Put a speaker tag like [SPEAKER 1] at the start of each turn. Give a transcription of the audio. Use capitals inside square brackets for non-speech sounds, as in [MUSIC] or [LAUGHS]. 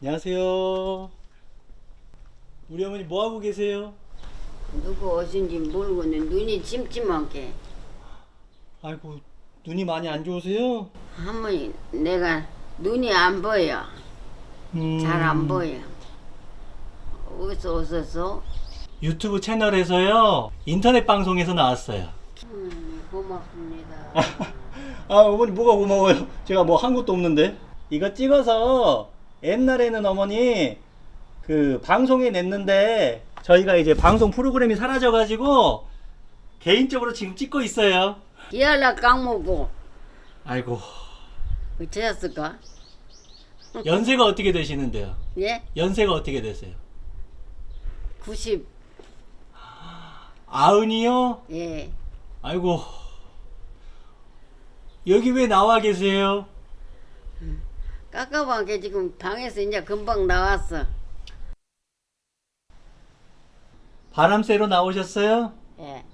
[SPEAKER 1] 안녕하세요. 우리 어머니 뭐 하고 계세요?
[SPEAKER 2] 누구 오신지 모르고는 눈이 침침하게
[SPEAKER 1] 아이고 눈이 많이 안 좋으세요?
[SPEAKER 2] 할머니 내가 눈이 안 보여
[SPEAKER 1] 음,
[SPEAKER 2] 잘 안 보여 어디서 오셨어?
[SPEAKER 1] 유튜브 채널에서요 인터넷 방송에서 나왔어요.
[SPEAKER 2] 음, 고맙습니다 [LAUGHS]
[SPEAKER 1] 아 어머니 뭐가 고마워요? 제가 뭐 한 것도 없는데 이거 찍어서 옛날에는 어머니 그 방송에 냈는데 저희가 이제 방송 프로그램이 사라져가지고 개인적으로 지금 찍고 있어요.
[SPEAKER 2] 기알라 깡먹고
[SPEAKER 1] 아이고
[SPEAKER 2] 어쩌었을까?
[SPEAKER 1] 연세가 어떻게 되시는데요?
[SPEAKER 2] 예?
[SPEAKER 1] 연세가 어떻게 되세요?
[SPEAKER 2] 90
[SPEAKER 1] 아흔이요?
[SPEAKER 2] 예.
[SPEAKER 1] 아이고 여기 왜 나와 계세요?
[SPEAKER 2] 깎아봐게 지금 방에서 이제 금방 나왔어
[SPEAKER 1] 바람 쐬러 나오셨어요?
[SPEAKER 2] 예.